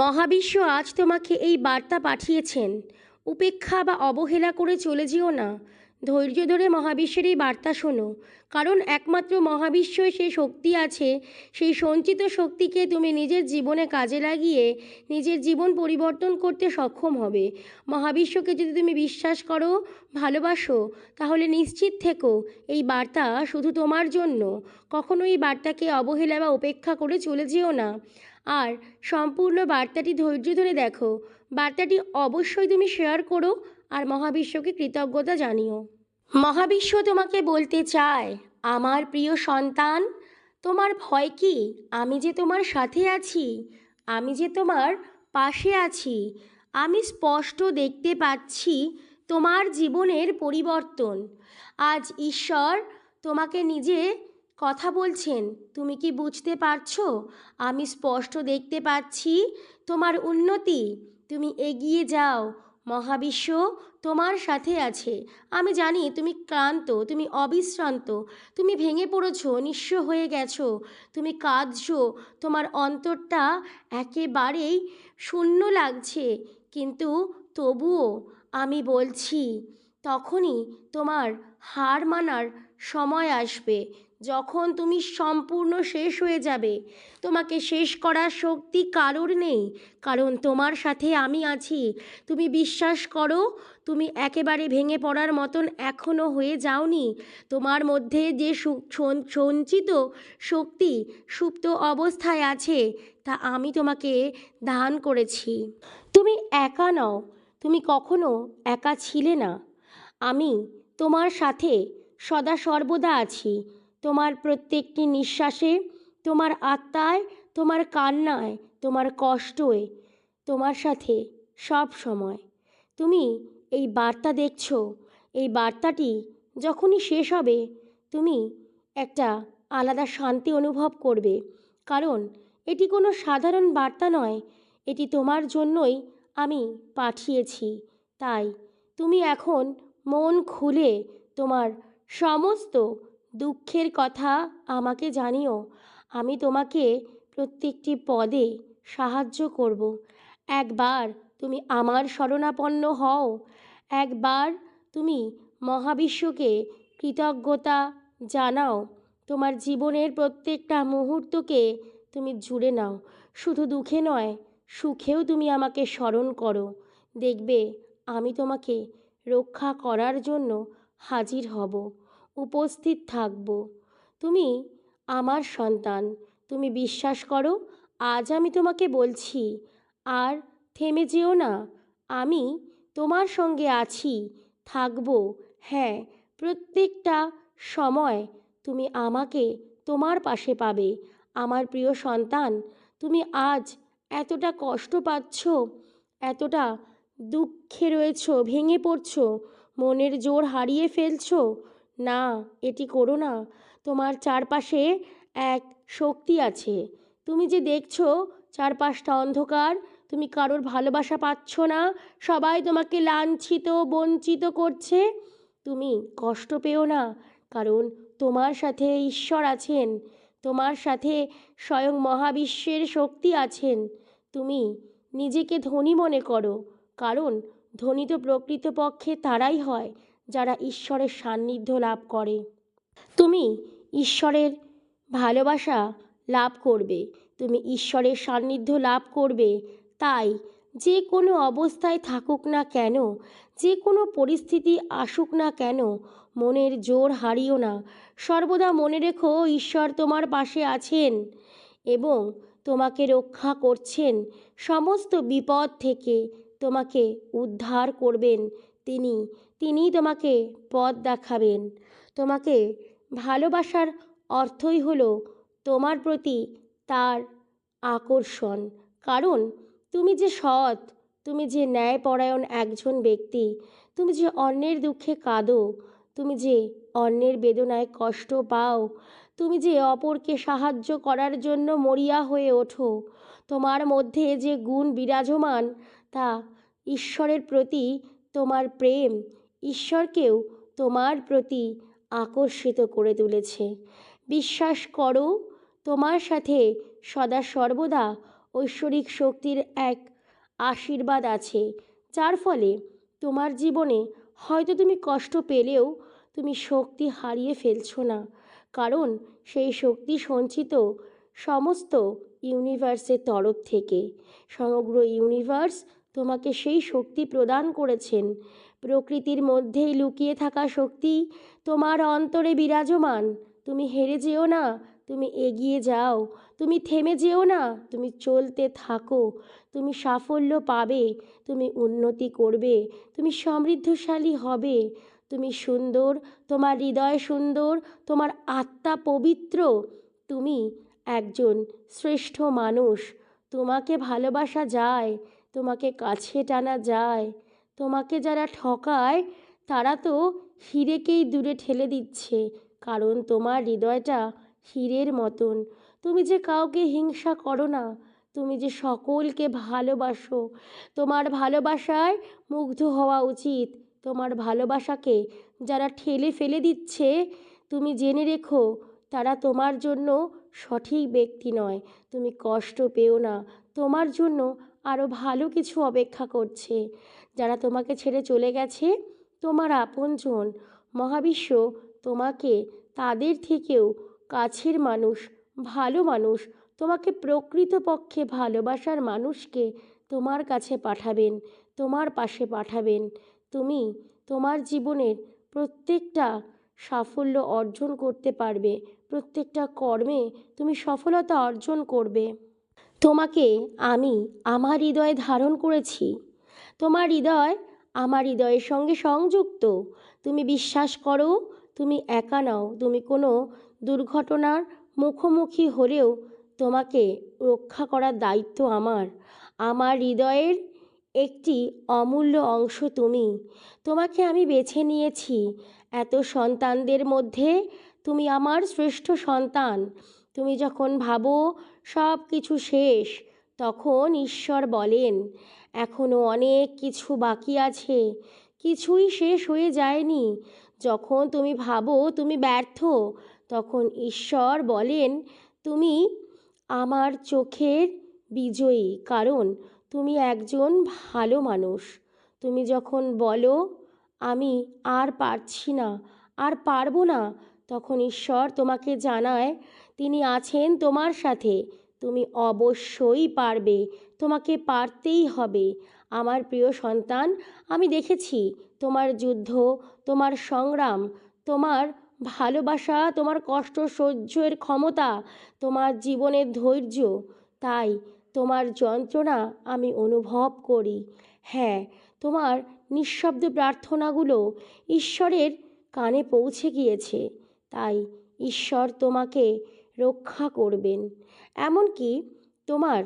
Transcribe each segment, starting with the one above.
মহাবিশ্ব আজ তোমাকে এই বার্তা পাঠিয়েছেন। উপেক্ষা বা অবহেলা করে চলে যেও না। ধৈর্য ধরে মহাবিশ্বের এই বার্তা শোনো। কারণ একমাত্র মহাবিশ্বই সেই শক্তি আছে, সেই সঞ্চিত শক্তিকে তুমি নিজের জীবনে কাজে লাগিয়ে নিজের জীবন পরিবর্তন করতে সক্ষম হবে। মহাবিশ্বকে যদি তুমি বিশ্বাস করো, ভালোবাসো, তাহলে নিশ্চিত থেকো, এই বার্তা শুধু তোমার জন্য। কখনো এই বার্তাকে অবহেলা বা উপেক্ষা করে চলে যেও না। আর সম্পূর্ণ বার্তাটি ধৈর্য ধরে দেখো। বার্তাটি অবশ্যই তুমি শেয়ার করো আর মহাবিশ্বকে কৃতজ্ঞতা জানিও। মহাবিশ্ব তোমাকে বলতে চায়, আমার প্রিয় সন্তান, তোমার ভয় কি? আমি যে তোমার সাথে আছি, আমি যে তোমার পাশে আছি, আমি স্পষ্ট দেখতে পাচ্ছি তোমার জীবনের পরিবর্তন। আজ ঈশ্বর তোমাকে নিজে কথা বলছেন, তুমি কি বুঝতে পারছ? আমি স্পষ্ট দেখতে পাচ্ছি তোমার উন্নতি। তুমি এগিয়ে যাও। মহাবিশ্ব তোমার সাথে আছে। আমি জানি তুমি ক্লান্ত, তুমি অবিশ্রান্ত, তুমি ভেঙে পড়েছো, নিঃস্ব হয়ে গেছো। তুমি কাঁদছো, তোমার অন্তরটা একেবারেই শূন্য লাগছে। কিন্তু তবুও আমি বলছি, তখনই তোমার হার মানার সময় আসবে, যখন তুমি সম্পূর্ণ শেষ হয়ে যাবে। তোমাকে শেষ করার শক্তি কারোর নেই, কারণ তোমার সাথে আমি আছি। তুমি বিশ্বাস করো, তুমি একেবারে ভেঙে পড়ার মতন এখনও হয়ে যাওনি। তোমার মধ্যে যে সঞ্চিত শক্তি সুপ্ত অবস্থায় আছে, তা আমি তোমাকে দান করেছি। তুমি একা নও, তুমি কখনো একা ছিলে না। আমি তোমার সাথে সদা সর্বদা আছি। তোমার প্রত্যেকটি নিঃশ্বাসে, তোমার আত্মায়, তোমার কান্নায়, তোমার কষ্টয়, তোমার সাথে সব সময়। তুমি এই বার্তা দেখছ। এই বার্তাটি যখনই শেষ হবে, তুমি একটা আলাদা শান্তি অনুভব করবে। কারণ এটি কোনো সাধারণ বার্তা নয়। এটি তোমার জন্যই আমি পাঠিয়েছি। তাই তুমি এখন মন খুলে তোমার সমস্ত দুঃখের কথা আমাকে জানিও। আমি তোমাকে প্রত্যেকটি পদে সাহায্য করব। একবার তুমি আমার শরণাপন্ন হও। একবার তুমি মহাবিশ্বকে কৃতজ্ঞতা জানাও। তোমার জীবনের প্রত্যেকটা মুহূর্তকে তুমি জুড়ে নাও। শুধু দুঃখে নয়, সুখেও তুমি আমাকে স্মরণ করো। দেখবে, আমি তোমাকে রক্ষা করার জন্য হাজির হব। উপস্থিত থাকব। তুমি আমার সন্তান, তুমি বিশ্বাস করো, আজ আমি তোমাকে বলছি, আর থেমে যেও না, আমি তোমার সঙ্গে আছি, থাকব হ্যাঁ প্রত্যেকটা সময় তুমি আমাকে তোমার পাশে পাবে। আমার প্রিয় সন্তান, তুমি আজ এতটা কষ্ট পাচ্ছ, এতটা দুঃখে রয়েছো, ভেঙে পড়ছো, মনের জোর হারিয়ে ফেলছো না, এটি করো না। তোমার চারপাশে এক শক্তি আছে। তুমি যে দেখছ, চারপাশটা অন্ধকার। তুমি কারোর ভালোবাসা পাচ্ছ না। সবাই তোমাকে লাঞ্ছিত, বঞ্চিত করছে। তুমি কষ্ট পেও না, কারণ তোমার সাথে ঈশ্বর আছেন। তোমার সাথে স্বয়ং মহাবিশ্বের শক্তি আছেন। তুমি নিজেকে ধনী মনে করো, কারণ ধনী তো প্রকৃতপক্ষে তারাই হয়। যারা ঈশ্বরের সান্নিধ্য লাভ করে। তুমি ঈশ্বরের ভালোবাসা লাভ করবে। তুমি ঈশ্বরের সান্নিধ্য লাভ করবে। তাই যে কোনো অবস্থায় থাকুক না কেন, যে কোনো পরিস্থিতি আসুক না কেন, মনের জোর হারিও না। সর্বদা মনে রেখো, ঈশ্বর তোমার পাশে আছেন এবং তোমাকে রক্ষা করছেন। সমস্ত বিপদ থেকে তোমাকে উদ্ধার করবেন তিনি। তিনিই তোমাকে পথ দেখাবেন। তোমাকে ভালোবাসার অর্থই হলো তোমার প্রতি তার আকর্ষণ। কারণ তুমি যে সৎ, তুমি যে ন্যায়পরায়ণ একজন ব্যক্তি, তুমি যে অন্যের দুঃখে কাঁদো, তুমি যে অন্যের বেদনায় কষ্ট পাও, তুমি যে অপরকে সাহায্য করার জন্য মরিয়া হয়ে ওঠো, তোমার মধ্যে যে গুণ বিরাজমান, তা ঈশ্বরের প্রতি তোমার প্রেম ঈশ্বরকেও তোমার প্রতি আকর্ষিত করে তুলেছে। বিশ্বাস করো, তোমার সাথে সদা সর্বদা ঐশ্বরিক শক্তির এক আশীর্বাদ আছে, যার ফলে তোমার জীবনে হয়তো তুমি কষ্ট পেলেও তুমি শক্তি হারিয়ে ফেলছো না, কারণ সেই শক্তি সঞ্চিত সমস্ত ইউনিভার্সের তরফ থেকে। সমগ্র ইউনিভার্স তোমাকে সেই শক্তি প্রদান করেছেন প্রকৃতির মধ্যেই লুকিয়ে থাকা শক্তি তোমার অন্তরে বিরাজমান। তুমি হেরে যেও না, তুমি এগিয়ে যাও। তুমি থেমে যেও না, তুমি চলতে থাকো। তুমি সাফল্য পাবে, তুমি উন্নতি করবে। তুমি সমৃদ্ধশালী হবে। তুমি সুন্দর, তোমার হৃদয় সুন্দর, তোমার আত্মা পবিত্র। তুমি একজন শ্রেষ্ঠ মানুষ। তোমাকে ভালোবাসা যায়, তোমাকে কাছে টানা যায়। তোমাকে যারা ঠকায়, তারা তো হিরেকেই দূরে ঠেলে দিচ্ছে, কারণ তোমার হৃদয়টা হীরের মতন। তুমি যে কাউকে হিংসা করো না, তুমি যে সকলকে ভালোবাসো, তোমার ভালোবাসায় মুগ্ধ হওয়া উচিত। তোমার ভালোবাসাকে যারা ঠেলে ফেলে দিচ্ছে, তুমি জেনে রেখো, তারা তোমার জন্য সঠিক ব্যক্তি নয়। তুমি কষ্ট পেও না, তোমার জন্য আরও ভালো কিছু অপেক্ষা করছে। যারা তোমাকে ছেড়ে চলে গেছে, তোমার আপনজন। মহাবিশ্ব তোমাকে, তাদের থেকেও কাছের মানুষ, ভালো মানুষ, তোমাকে প্রকৃতপক্ষে ভালোবাসার মানুষকে তোমার কাছে পাঠাবেন, তোমার পাশে পাঠাবেন। তুমি তোমার জীবনের প্রত্যেকটা সাফল্য অর্জন করতে পারবে, প্রত্যেকটা কর্মে তুমি সফলতা অর্জন করবে। তোমাকে আমি আমার হৃদয়ে ধারণ করেছি। তোমার হৃদয় আমার হৃদয়ের সঙ্গে সংযুক্ত। তুমি বিশ্বাস করো, তুমি একা নাও। তুমি কোনো দুর্ঘটনার মুখোমুখি হলেও তোমাকে রক্ষা করার দায়িত্ব আমার। আমার হৃদয়ের একটি অমূল্য অংশ তুমি। তোমাকে আমি বেছে নিয়েছি। এত সন্তানদের মধ্যে তুমি আমার শ্রেষ্ঠ সন্তান। তুমি যখন ভাবো সব কিছু শেষ, তখন ঈশ্বর বলেন এখনও অনেক কিছু বাকি আছে। কিছুই শেষ হয়ে যায়নি। যখন তুমি ভাবো তুমি ব্যর্থ, তখন ঈশ্বর বলেন, তুমি আমার চোখের বিজয়ী, কারণ তুমি একজন ভালো মানুষ। তুমি যখন বলো, আমি আর পারছি না, আর পারব না তখন ঈশ্বর তোমাকে জানায়, তিনি আছেন তোমার সাথে। তুমি অবশ্যই পারবে, তোমাকে পারতেই হবে। আমার প্রিয় সন্তান, আমি দেখেছি তোমার যুদ্ধ, তোমার সংগ্রাম, তোমার ভালোবাসা, তোমার কষ্ট সহ্যের ক্ষমতা, তোমার জীবনের ধৈর্য। তাই তোমার যন্ত্রণা আমি অনুভব করি। হ্যাঁ তোমার নিঃশব্দ প্রার্থনাগুলো ঈশ্বরের কানে পৌঁছে গিয়েছে। তাই ঈশ্বর তোমাকে রক্ষা করবেন। এমনকি তোমার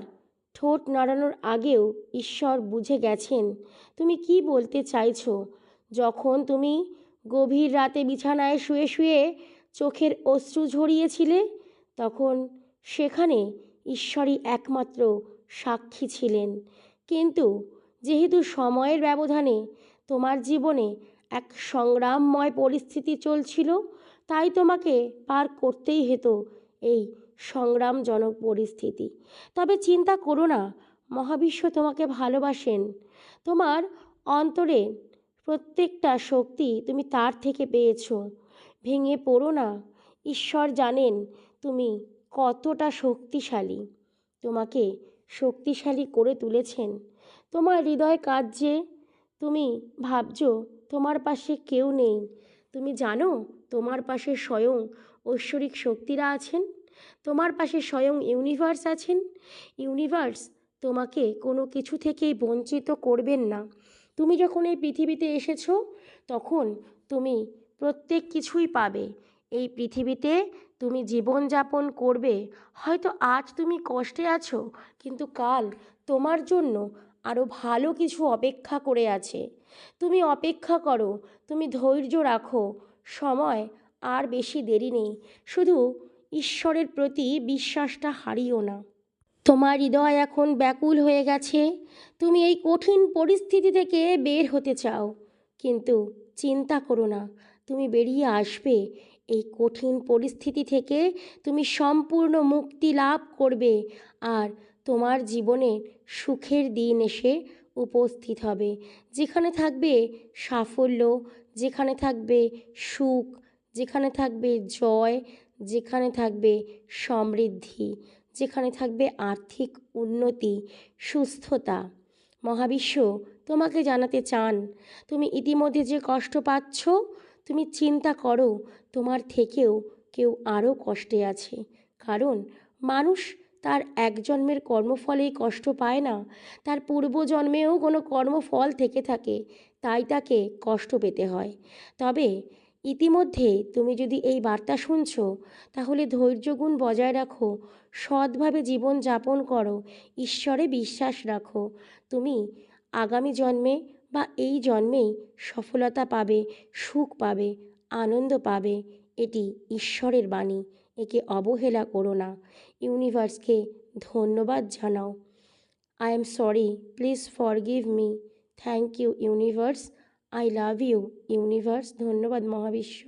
ঠোঁট নাড়ানোর আগেও ঈশ্বর বুঝে গেছেন। তুমি কি বলতে চাইছো? যখন তুমি গভীর রাতে বিছানায় শুয়ে শুয়ে চোখের অশ্রু ঝরিয়েছিলে, তখন সেখানে ঈশ্বরই একমাত্র সাক্ষী ছিলেন। কিন্তু যেহেতু সময়ের ব্যবধানে তোমার জীবনে এক সংগ্রামময় পরিস্থিতি চলছিল তাই তোমাকে পার করতেই হতো এই সংগ্রামজনক পরিস্থিতি। তবে চিন্তা করো না, মহাবিশ্ব তোমাকে ভালোবাসেন। তোমার অন্তরে প্রত্যেকটা শক্তি তুমি তার থেকে পেয়েছ। ভেঙে পড়ো না, ঈশ্বর জানেন তুমি কতটা শক্তিশালী। তোমাকে শক্তিশালী করে তুলেছেন। তোমার হৃদয় কাজ যে তুমি ভাবছ তোমার পাশে কেউ নেই। তুমি জানো তোমার পাশে স্বয়ং ঐশ্বরিক শক্তিরা আছেন? তোমার পাশে স্বয়ং ইউনিভার্স আছেন? ইউনিভার্স তোমাকে কোনো কিছু থেকেই বঞ্চিত করবেন না। তুমি যখন এই পৃথিবীতে এসেছ, তখন তুমি প্রত্যেক কিছুই পাবে। এই পৃথিবীতে তুমি জীবনযাপন করবে। হয়তো আজ তুমি কষ্টে আছো, কিন্তু কাল তোমার জন্য আরও ভালো কিছু অপেক্ষা করে আছে। তুমি অপেক্ষা করো, তুমি ধৈর্য রাখো, সময় আর বেশি দেরি নেই। শুধু ঈশ্বরের প্রতি বিশ্বাসটা হারিও না। তোমার হৃদয় এখন ব্যাকুল হয়ে গেছে। তুমি এই কঠিন পরিস্থিতি থেকে বের হতে চাও। কিন্তু চিন্তা করো না, তুমি বেরিয়ে আসবে। এই কঠিন পরিস্থিতি থেকে তুমি সম্পূর্ণ মুক্তি লাভ করবে। আর তোমার জীবনে সুখের দিন এসে উপস্থিত হবে। যেখানে থাকবে সাফল্য, যেখানে থাকবে সুখ, যেখানে থাকবে জয়, যেখানে থাকবে সমৃদ্ধি, যেখানে থাকবে আর্থিক উন্নতি, সুস্থতা। মহাবিশ্ব, তোমাকে জানাতে চান। তুমি ইতিমধ্যে যে কষ্ট পাচ্ছ, তুমি চিন্তা করো, তোমার থেকেও কেউ আরও কষ্টে আছে। কারণ মানুষ তার এক জন্মের কর্মফলেই কষ্ট পায় না। তার পূর্বজন্মেও কোনো কর্মফল থেকে থাকে, তাই তাকে কষ্ট পেতে হয়। তবে ইতিমধ্যে তুমি যদি এই বার্তা শুনছো, তাহলে ধৈর্যগুণ বজায় রাখো, সৎভাবে জীবন যাপন করো, ঈশ্বরে বিশ্বাস রাখো। তুমি আগামী জন্মে বা এই জন্মেই সফলতা পাবে, সুখ পাবে, আনন্দ পাবে, এটি ঈশ্বরের বাণী, একে অবহেলা করো না। ইউনিভার্সকে ধন্যবাদ জানাও। I am sorry please forgive me thank you universe I love you universe ধন্যবাদ, মহাবিশ্ব।